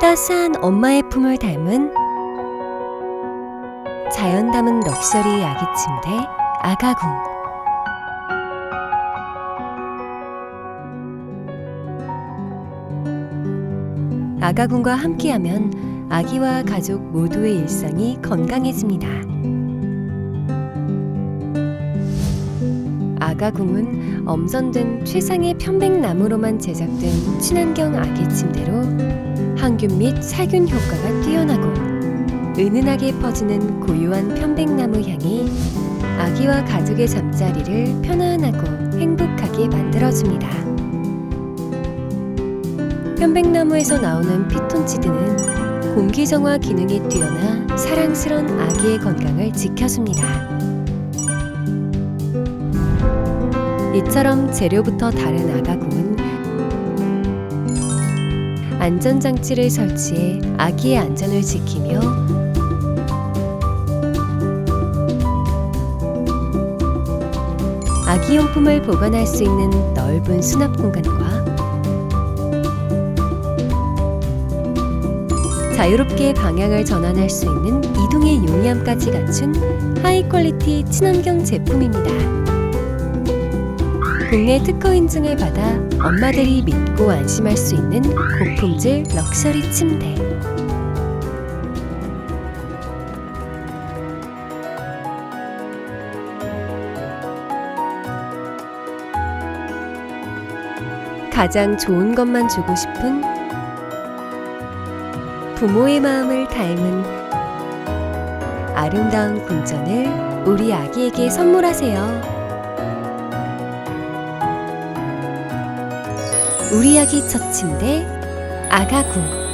따스한 엄마의 품을 닮은 자연 담은 럭셔리 아기 침대 아가궁 아가궁과 함께하면 아기와 가족 모두의 일상이 건강해집니다. 아가궁은 엄선된 최상의 편백나무로만 제작된 친환경 아기 침대로 항균 및 살균 효과가 뛰어나고 은은하게 퍼지는 고요한 편백나무 향이 아기와 가족의 잠자리를 편안하고 행복하게 만들어줍니다. 편백나무에서 나오는 피톤치드는 공기정화 기능이 뛰어나 사랑스런 아기의 건강을 지켜줍니다. 이처럼 재료부터 다른 아가궁은 안전장치를 설치해 아기의 안전을 지키며 아기용품을 보관할 수 있는 넓은 수납 공간과 자유롭게 방향을 전환할 수 있는 이동의 용이함까지 갖춘 하이 퀄리티 친환경 제품입니다. 국내 특허 인증을 받아 엄마들이 믿고 안심할 수 있는 고품질 럭셔리 침대. 가장 좋은 것만 주고 싶은 부모의 마음을 닮은 아름다운 궁전을 우리 아기에게 선물하세요. 우리 아기 첫 침대 아가궁